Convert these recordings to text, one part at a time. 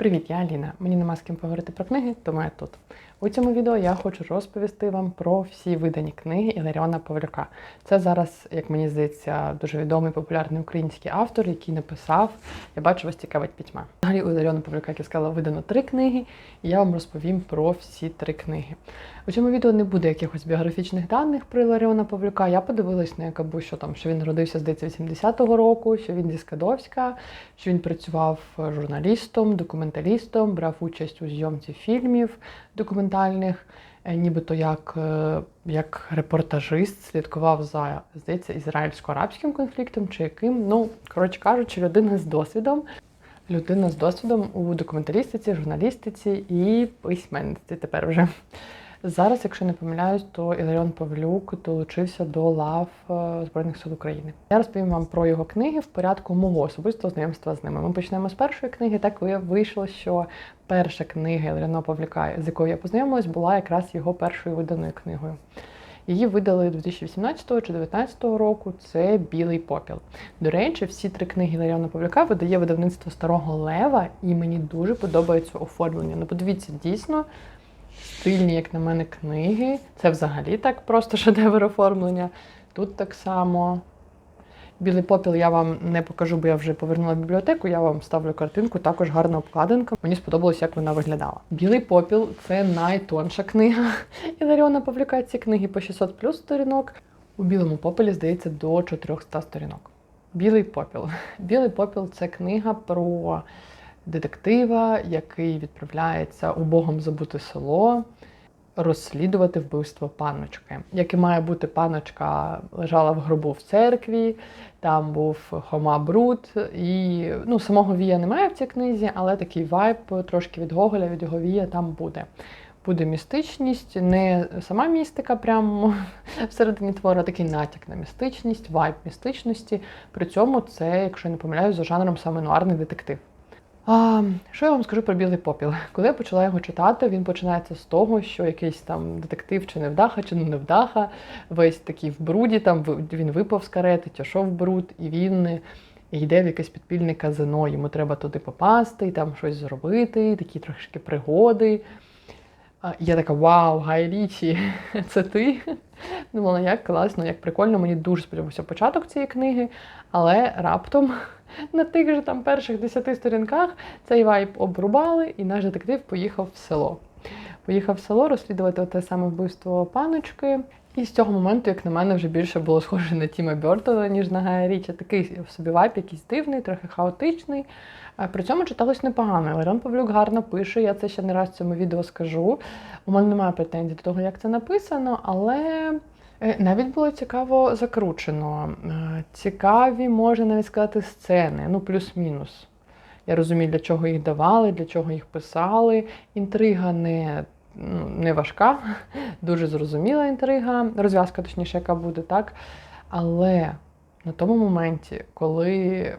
Привіт, я Аліна. Мені нема з ким поговорити про книги, тому я тут. У цьому відео я хочу розповісти вам про всі видані книги Іларіона Павлюка. Це зараз, як мені здається, дуже відомий популярний український автор, який написав Я бачу вас цікавить пітьма. Взагалі у Іларіона Павлюка, як я сказала, видано три книги, і я вам розповім про всі три книги. У цьому відео не буде якихось біографічних даних про Іларіона Павлюка. Я подивилась на якабу, що там, що він народився, здається, 80-го року, що він зі Скадовська, що він працював журналістом, документалістом, брав участь у зйомці фільмів документальних, е, нібито як, е, як репортажист слідкував за, здається, ізраїльсько-арабським конфліктом чи яким. Ну, коротше кажучи, людина з досвідом. Людина з досвідом у документалістиці, журналістиці і письменниці тепер вже. Зараз, якщо не помиляюсь, то Іларіон Павлюк долучився до лав е, Збройних сил України. Я розповім вам про його книги в порядку мого особистого знайомства з ними. Ми почнемо з першої книги. Так вийшло, що перша книга Іларіона Павлюка, з якою я познайомилась, була якраз його першою виданою книгою. Її видали 2018 чи 2019 року. Це Білий попіл. До речі, всі три книги Ларіона Павлюка видає видавництво Старого Лева, і мені дуже подобається оформлення. Ну, подивіться, дійсно стильні, як на мене, книги. Це взагалі так просто шедевр оформлення. Тут так само. Білий попіл я вам не покажу, бо я вже повернула в бібліотеку. Я вам ставлю картинку, також гарна обкладинка. Мені сподобалось, як вона виглядала. Білий попіл це найтонша книга Іларіона Павлюка. Ці книги по 600 плюс сторінок. У білому попелі, здається, до 400 сторінок. Білий попіл. Білий попіл це книга про детектива, який відправляється у богом забуте село розслідувати вбивство панночки. Як і має бути панночка лежала в гробу в церкві, там був Хома Бруд, і ну, самого Вія немає в цій книзі, але такий вайб трошки від Гоголя, від його Вія там буде. Буде містичність, не сама містика, прямо всередині твору, а такий натяк на містичність, вайб містичності. При цьому це, якщо я не помиляюсь, за жанром саме нуарний детектив. А, Що я вам скажу про білий попіл? Коли я почала його читати, він починається з того, що якийсь там детектив чи невдаха, чи не невдаха, весь такий в бруді, там він випав з карети, тяшов бруд, і він йде в якесь підпільне казино. Йому треба туди попасти, і там щось зробити, такі трошки пригоди. А, я така, вау, Гай Річі, це ти? Думала, як класно, як прикольно, мені дуже сподобався початок цієї книги, але раптом на тих же там перших десяти сторінках цей вайб обрубали, і наш детектив поїхав в село. Поїхав в село розслідувати те саме вбивство паночки. І з цього моменту, як на мене, вже більше було схоже на Тіма Бертона, ніж на Гая Річа. Такий в собі вайб, якийсь дивний, трохи хаотичний. При цьому читалось непогано. Лерон Павлюк гарно пише, я це ще не раз в цьому відео скажу. У мене немає претензій до того, як це написано, але Е, навіть було цікаво закручено. Е, цікаві, можна навіть сказати, сцени, ну плюс-мінус. Я розумію, для чого їх давали, для чого їх писали. Інтрига не ну, не важка, дуже зрозуміла інтрига, розв'язка, точніше, яка буде, так. Але на тому моменті, коли,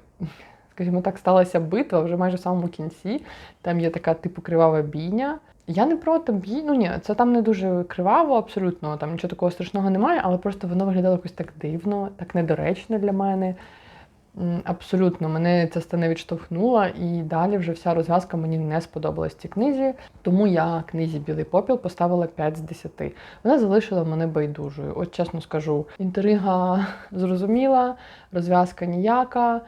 скажімо так, сталася битва вже майже в самому кінці, там є така типу кривава бійня. Я не проти бій, ну ні, це там не дуже криваво, абсолютно, там нічого такого страшного немає, але просто воно виглядало якось так дивно, так недоречно для мене. Абсолютно, мене ця сцена відштовхнула, і далі вже вся розв'язка мені не сподобалась цій книзі. Тому я книзі Білий попіл поставила 5 з 10. Вона залишила мене байдужою. От чесно скажу, інтрига зрозуміла, розв'язка ніяка.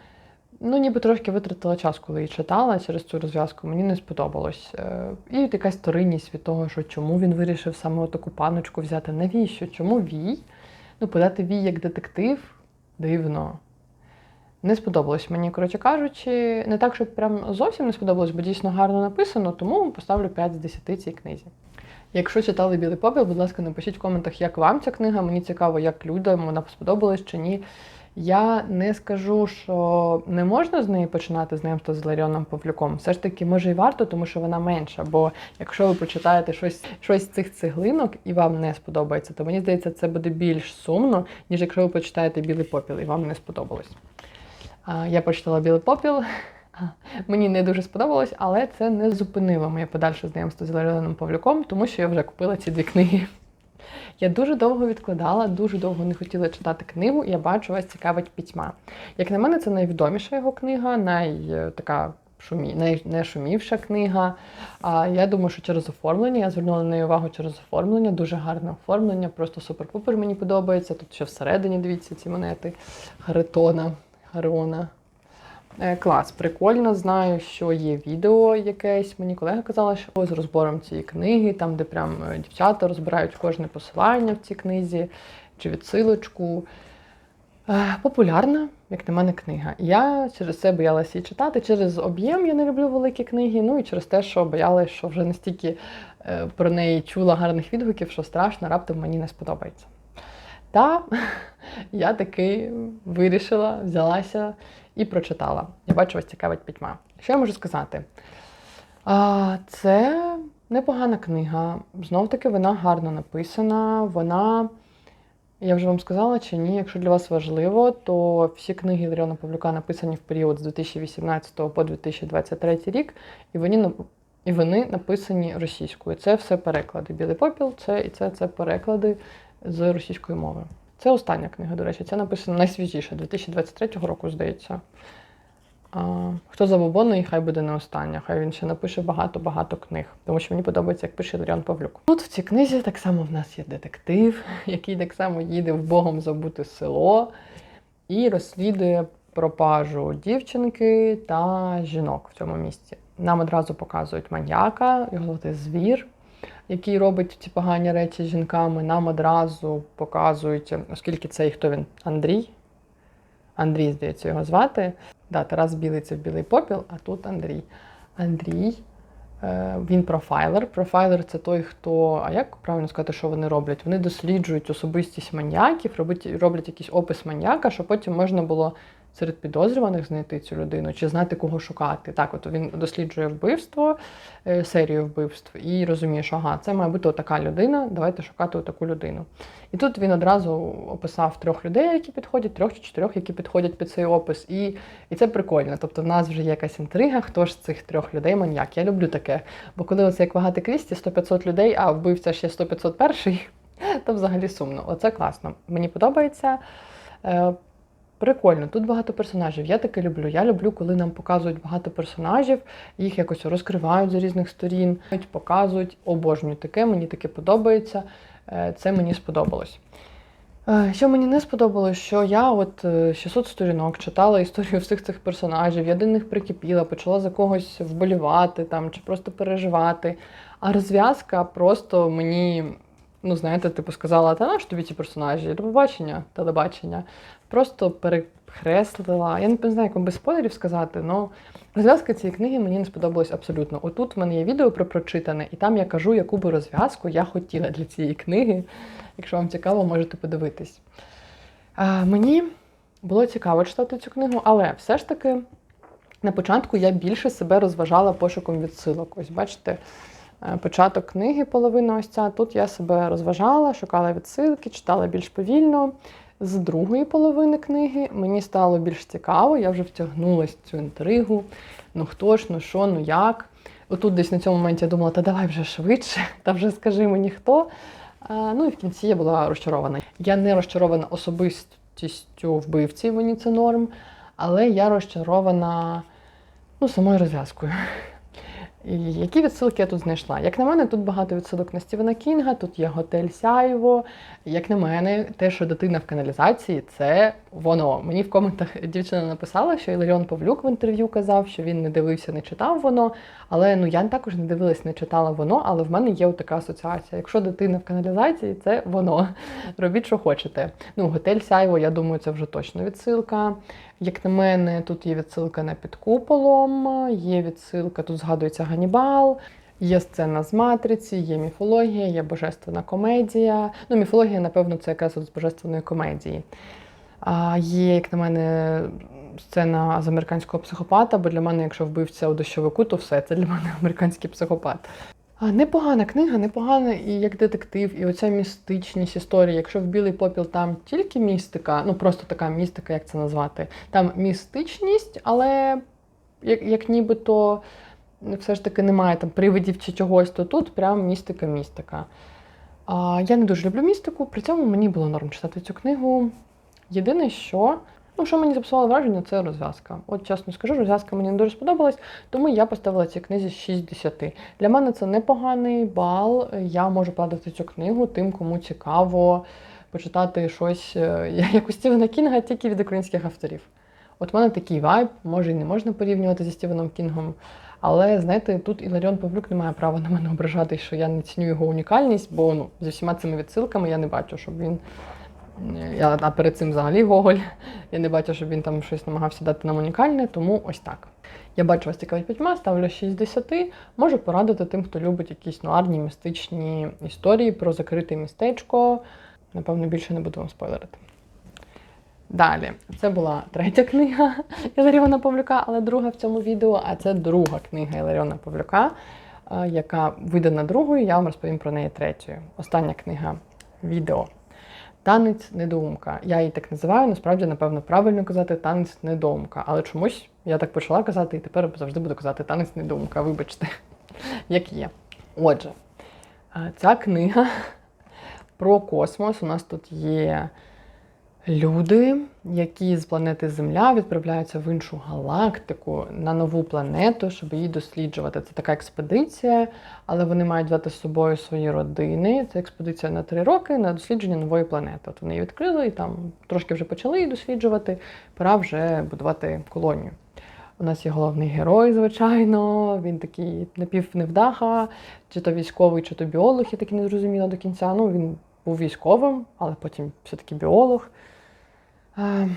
Ну, ніби трошки витратила час, коли її читала через цю розв'язку, мені не сподобалось. Е, і якась сторинність від того, що чому він вирішив саме таку паночку взяти. Навіщо? Чому Вій? Ну, подати Вій як детектив дивно. Не сподобалось мені, коротше кажучи, не так, щоб прям зовсім не сподобалось, бо дійсно гарно написано, тому поставлю 5 з 10 цій книзі. Якщо читали білий попіл, будь ласка, напишіть в коментах, як вам ця книга. Мені цікаво, як людям вона сподобалась чи ні. Я не скажу, що не можна з неї починати знайомство з Ларіоном Павлюком. Все ж таки, може і варто, тому що вона менша. Бо якщо ви прочитаєте щось щось з цих цеглинок і вам не сподобається, то мені здається, це буде більш сумно, ніж якщо ви почитаєте білий попіл і вам не сподобалось. Я прочитала білий попіл. Мені не дуже сподобалось, але це не зупинило моє подальше знайомство з Ларіоном Павлюком, тому що я вже купила ці дві книги. Я дуже довго відкладала, дуже довго не хотіла читати книгу, і я бачу, вас цікавить пітьма. Як на мене, це найвідоміша його книга, най така шумі... най- найшумівша книга. А я думаю, що через оформлення я звернула на неї увагу через оформлення. Дуже гарне оформлення, просто супер-пупер мені подобається. Тут ще всередині дивіться ці монети Харитона, Хариона. Е, Клас, прикольно. Знаю, що є відео якесь. Мені колега казала, що з розбором цієї книги, там, де прям е, дівчата розбирають кожне посилання в цій книзі чи відсилочку. Е, Популярна, як на мене, книга. Я через це боялася її читати. Через об'єм я не люблю великі книги. Ну і через те, що боялася, що вже настільки про неї чула гарних відгуків, що страшно, раптом мені не сподобається. Та я таки вирішила, взялася і прочитала. Я бачу, вас цікавить пітьма. Що я можу сказати? А, це непогана книга. Знов таки вона гарно написана. Вона, я вже вам сказала чи ні, якщо для вас важливо, то всі книги Іларіона Павлюка написані в період з 2018 по 2023 рік, і вони, і вони написані російською. Це все переклади. Білий попіл, це і це, це переклади з російської мови. Це остання книга, до речі, це написано найсвіжіше, 2023 року, здається. Хто забобонний, хай буде не остання. Хай він ще напише багато-багато книг, тому що мені подобається, як пише Іларіон Павлюк. Тут в цій книзі так само в нас є детектив, який так само їде в Богом забуте село і розслідує пропажу дівчинки та жінок в цьому місці. Нам одразу показують маньяка, його звати звір, який робить ці погані речі з жінками. Нам одразу показують, оскільки це і хто він? Андрій. Андрій, здається, його звати. Да, Тарас Білий це білий попіл, а тут Андрій. Андрій. е, Він профайлер. Профайлер це той, хто. А як правильно сказати, що вони роблять? Вони досліджують особистість маньяків, роблять, якийсь опис маньяка, щоб потім можна було серед підозрюваних знайти цю людину чи знати, кого шукати. Так, от він досліджує вбивство, е, серію вбивств, і розуміє, що ага, це має бути отака людина, давайте шукати отаку людину. І тут він одразу описав трьох людей, які підходять, трьох чи чотирьох, які підходять під цей опис. І, і це прикольно. Тобто в нас вже є якась інтрига, хто ж з цих трьох людей маньяк. Я люблю таке. Бо коли оце як вагати Крісті, 100-500 людей, а вбивця ще 100-501, то взагалі сумно. Оце класно. Мені подобається. Е, Прикольно, тут багато персонажів. Я таке люблю. Я люблю, коли нам показують багато персонажів, їх якось розкривають з різних сторін, показують, обожнюю таке, мені таке подобається. Е, Це мені сподобалось. Е, Що мені не сподобалось, що я от е, 600 сторінок читала історію всіх цих персонажів, я до них прикипіла, почала за когось вболівати там чи просто переживати. А розв'язка просто мені, ну знаєте, типу сказала, та наш тобі ці персонажі, до телебачення. Просто перекреслила. Я не знаю, як вам без спойлерів сказати, але розв'язка цієї книги мені не сподобалась абсолютно. Отут в мене є відео про прочитане, і там я кажу, яку би розв'язку я хотіла для цієї книги. Якщо вам цікаво, можете подивитись. А, мені було цікаво читати цю книгу, але все ж таки на початку я більше себе розважала пошуком відсилок. Ось бачите, початок книги, половина ось ця. Тут я себе розважала, шукала відсилки, читала більш повільно. З другої половини книги мені стало більш цікаво, я вже втягнулася в цю інтригу. Ну хто ж, ну що, ну як. Отут десь на цьому моменті я думала, та давай вже швидше, та вже скажи мені хто. А, ну і в кінці я була розчарована. Я не розчарована особистістю вбивці, мені це норм, але я розчарована ну, самою розв'язкою. І які відсилки я тут знайшла? Як на мене, тут багато відсилок на Стівена Кінга, тут є готель Сяйво. Як на мене, те, що дитина в каналізації, це воно. Мені в коментах дівчина написала, що Іларіон Павлюк в інтерв'ю казав, що він не дивився, не читав воно. Але ну я також не дивилась, не читала воно, але в мене є така асоціація. Якщо дитина в каналізації, це воно. Робіть, що хочете. Ну, готель Сяйво, я думаю, це вже точно відсилка. Як на мене, тут є відсилка на під куполом, є відсилка, тут згадується Ганібал. Є сцена з матриці, є міфологія, є божественна комедія. Ну, міфологія, напевно, це якраз з божественної комедії. А є, як на мене, сцена з американського психопата, бо для мене, якщо вбивця у дощовику, то все, це для мене американський психопат. А, непогана книга, непогана і як детектив, і оця містичність історії. Якщо в білий попіл там тільки містика, ну просто така містика, як це назвати, там містичність, але як, як нібито все ж таки немає там привидів чи чогось, то тут прям містика-містика. А, я не дуже люблю містику, при цьому мені було норм читати цю книгу. Єдине, що Ну, що мені записало враження, це розв'язка. От чесно скажу, розв'язка мені не дуже сподобалась, тому я поставила цій книзі 6 з 10. Для мене це непоганий бал. Я можу подати цю книгу тим, кому цікаво почитати щось е, як у Стівена Кінга, тільки від українських авторів. От в мене такий вайб, може і не можна порівнювати зі Стівеном Кінгом. Але знаєте, тут Іларіон Павлюк не має права на мене ображати, що я не ціню його унікальність, бо ну, зі всіма цими відсилками я не бачу, щоб він. е, Я, а перед цим взагалі Гоголь. Я не бачу, щоб він там щось намагався дати нам унікальне, тому ось так. Я бачу вас цікавить п'ятьма, ставлю 6 з 10. Можу порадити тим, хто любить якісь нуарні містичні історії про закрите містечко. Напевно, більше не буду вам спойлерити. Далі, це була третя книга Іларіона Павлюка, але друга в цьому відео. А це друга книга Іларіона Павлюка, е, яка видана другою. Я вам розповім про неї третьою. Остання книга відео. Танець недоумка. Я її так називаю. Насправді, напевно, правильно казати танець недоумка. Але чомусь я так почала казати, і тепер завжди буду казати танець недоумка. Вибачте, як є. Отже, е, ця книга про космос. У нас тут є люди, які з планети Земля відправляються в іншу галактику на нову планету, щоб її досліджувати. Це така експедиція, але вони мають взяти з собою свої родини. Це експедиція на три роки на дослідження нової планети. От вони її відкрили і там трошки вже почали її досліджувати. Пора вже будувати колонію. У нас є головний герой, звичайно. Він такий напівневдаха, чи то військовий, чи то біолог, я таки не зрозуміла до кінця. Ну, він був військовим, але потім все-таки біолог. Е,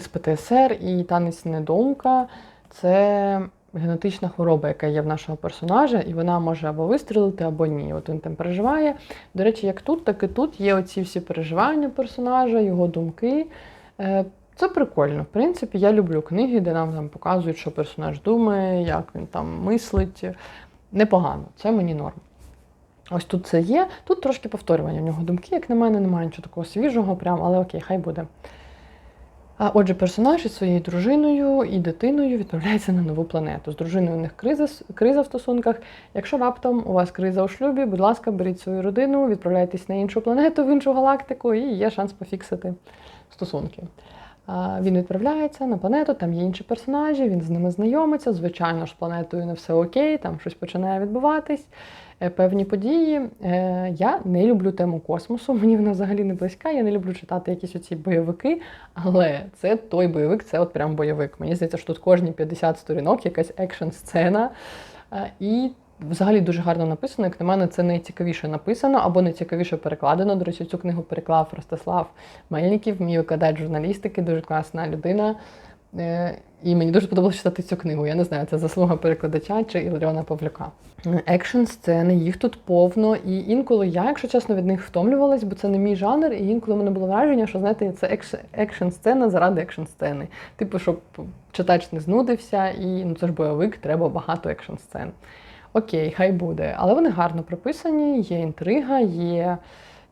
СПТСР і танець недоумка це генетична хвороба, яка є в нашого персонажа, і вона може або вистрілити, або ні. От він там переживає. До речі, як тут, так і тут є оці всі переживання персонажа, його думки. Е, Це прикольно. В принципі, я люблю книги, де нам там показують, що персонаж думає, як він там мислить. Непогано, це мені норм. Ось тут це є. Тут трошки повторювання в нього думки, як на мене, немає нічого такого свіжого, прям, але окей, хай буде. А отже, персонаж із своєю дружиною і дитиною відправляється на нову планету. З дружиною у них криза, криза в стосунках. Якщо раптом у вас криза у шлюбі, будь ласка, беріть свою родину, відправляйтесь на іншу планету, в іншу галактику, і є шанс пофіксити стосунки. Він відправляється на планету, там є інші персонажі, він з ними знайомиться. Звичайно ж, з планетою не все окей, там щось починає відбуватись. Е, Певні події. Е, Я не люблю тему космосу, мені вона взагалі не близька. Я не люблю читати якісь оці бойовики, але це той бойовик, це от прям бойовик. Мені здається, що тут кожні 50 сторінок якась екшн-сцена. Е, І взагалі дуже гарно написано. Як на мене, це найцікавіше написано або найцікавіше перекладено. До речі, цю книгу переклав Ростислав Мельників, мій викладач журналістики, дуже класна людина. Е, І мені дуже подобалося читати цю книгу. Я не знаю, це заслуга перекладача чи Іларіона Павлюка. Екшн сцени, їх тут повно, і інколи я, якщо чесно, від них втомлювалась, бо це не мій жанр, і інколи в мене було враження, що знаєте, це екшн сцена заради екшн сцени. Типу, щоб читач не знудився, і ну це ж бойовик, треба багато екшн сцен. Окей, хай буде. Але вони гарно прописані, є інтрига, є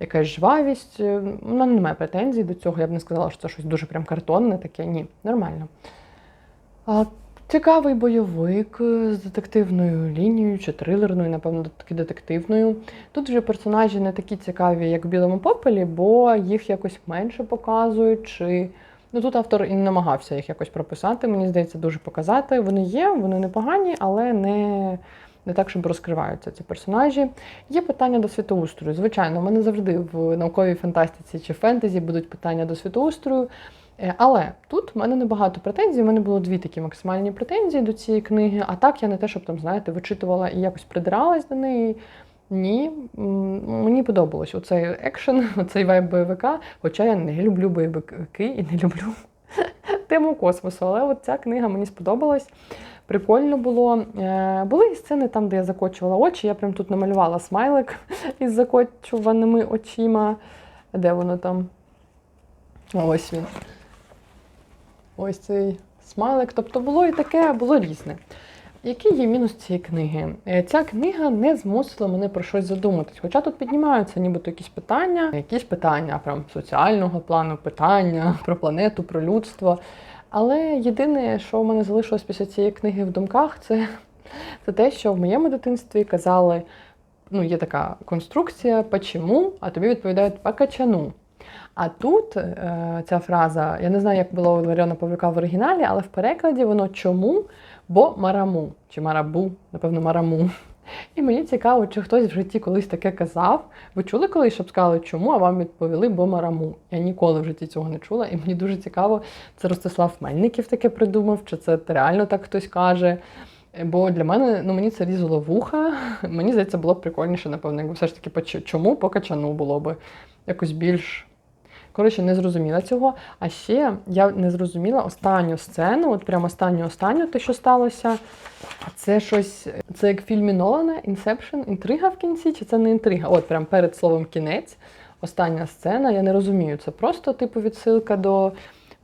якась жвавість. Е, У мене немає претензій до цього. Я б не сказала, що це щось дуже прям картонне таке. Ні, нормально. Цікавий бойовик з детективною лінією чи трилерною, напевно, таки детективною. Тут вже персонажі не такі цікаві, як в білому попелі, бо їх якось менше показують. Чи... Ну тут автор і не намагався їх якось прописати. Мені здається, дуже показати. Вони є, вони непогані, але не. Не так, щоб розкриваються ці персонажі. Є питання до світоустрою. Звичайно, в мене завжди в науковій фантастиці чи фентезі будуть питання до світоустрою. Е, Але тут в мене небагато претензій. У мене було дві такі максимальні претензії до цієї книги. А так я не те, щоб там, знаєте, вичитувала і якось придиралась до неї. Ні, мені подобалось оцей екшен, оцей вайб бойовика. Хоча я не люблю бойовики і не люблю тему космосу. Але от ця книга мені сподобалась. Прикольно було. Е, Були і сцени там, де я закочувала очі. Я прям тут намалювала смайлик із закочуваними очима. Де воно там? Ось він. Ось цей смайлик. Тобто було і таке, було різне. Який є мінус цієї книги? Е, Ця книга не змусила мене про щось задуматись. Хоча тут піднімаються нібито якісь питання, якісь питання прям соціального плану, питання про планету, про людство. Але єдине, що в мене залишилось після цієї книги в думках, це, це те, що в моєму дитинстві казали: ну, є така конструкція «почему», а тобі відповідають «по качану». А тут е, ця фраза, я не знаю, як було у Ларіона Павлюка в оригіналі, але в перекладі воно чому? Бо мараму чи марабу, напевно, мараму. І мені цікаво, чи хтось в житті колись таке казав. Ви чули колись, щоб сказали чому, а вам відповіли бо мараму. Я ніколи в житті цього не чула, і мені дуже цікаво, це Ростислав Мельників таке придумав, чи це реально так хтось каже. Бо для мене ну мені це різало вуха. Мені здається, було б прикольніше, напевно, якби все ж таки чому по качану було би якось більш. Коротше, не зрозуміла цього. А ще я не зрозуміла останню сцену, от прямо останню останню те, що сталося. Це щось, це як в фільмі Нолана Inception, інтрига в кінці, чи це не інтрига? От прямо перед словом кінець. Остання сцена. Я не розумію, це просто типу відсилка до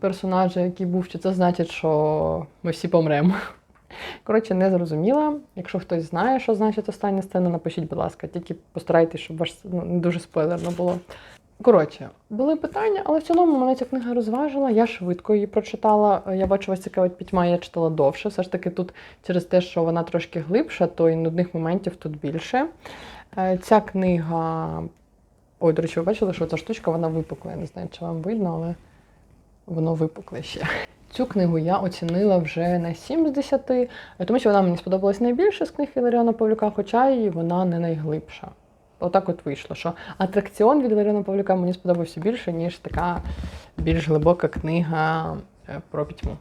персонажа, який був, чи це значить, що ми всі помремо. Коротше, не зрозуміла. Якщо хтось знає, що значить остання сцена, напишіть, будь ласка, тільки постарайтесь, щоб ваш ну, не дуже спойлерно було. Коротше, були питання, але в цілому мене ця книга розважила. Я швидко її прочитала. Я бачу, вас цікавить пітьма, я читала довше. Все ж таки, тут через те, що вона трошки глибша, то і нудних моментів тут більше. Е, Ця книга. Ой, до речі, ви бачили, що ця штучка вона випукла. Я не знаю, чи вам видно, але воно випукле ще. Цю книгу я оцінила вже на 7 з 10, е, тому що вона мені сподобалась найбільше з книг Іларіона Павлюка, хоча і вона не найглибша. Отак от вийшло, що атракціон від Ларина Павлюка мені сподобався більше, ніж така більш глибока книга е, про пітьму.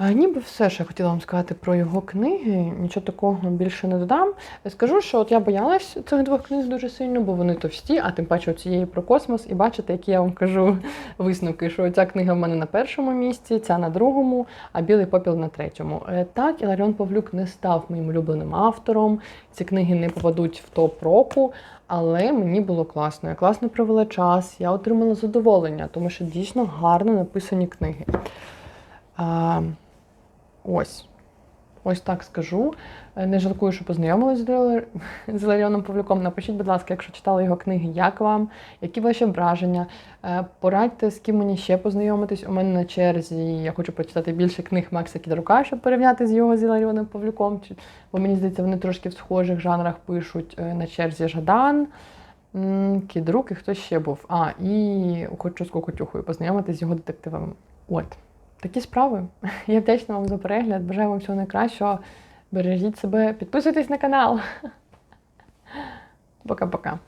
Ніби все, що я хотіла вам сказати про його книги, нічого такого більше не додам. Скажу, що от я боялась цих двох книг дуже сильно, бо вони товсті, а тим паче цієї про космос. І бачите, які я вам кажу висновки, що ця книга в мене на першому місці, ця на другому, а білий попіл на третьому. Е, Так, Іларіон Павлюк не став моїм улюбленим автором. Ці книги не попадуть в топ року. Але мені було класно. Я класно провела час, я отримала задоволення, тому що дійсно гарно написані книги. Ось. Ось так скажу. Е, Не жалкую, що познайомилась з Лар- Ларіоном Павлюком. Напишіть, будь ласка, якщо читали його книги, як вам, які ваші враження. Е, Порадьте, з ким мені ще познайомитись. У мене на черзі я хочу прочитати більше книг Макса Кідрука, щоб порівняти з його з Іларіоном Павлюком. Бо мені здається, вони трошки в схожих жанрах пишуть. Е, На черзі Жадан, Кідрук і хто ще був. А, і хочу з Кокотюхою познайомитись з його детективами. От. Такі справи. Я вдячна вам за перегляд. Бажаю вам всього найкращого. Бережіть себе, підписуйтесь на канал. Пока-пока.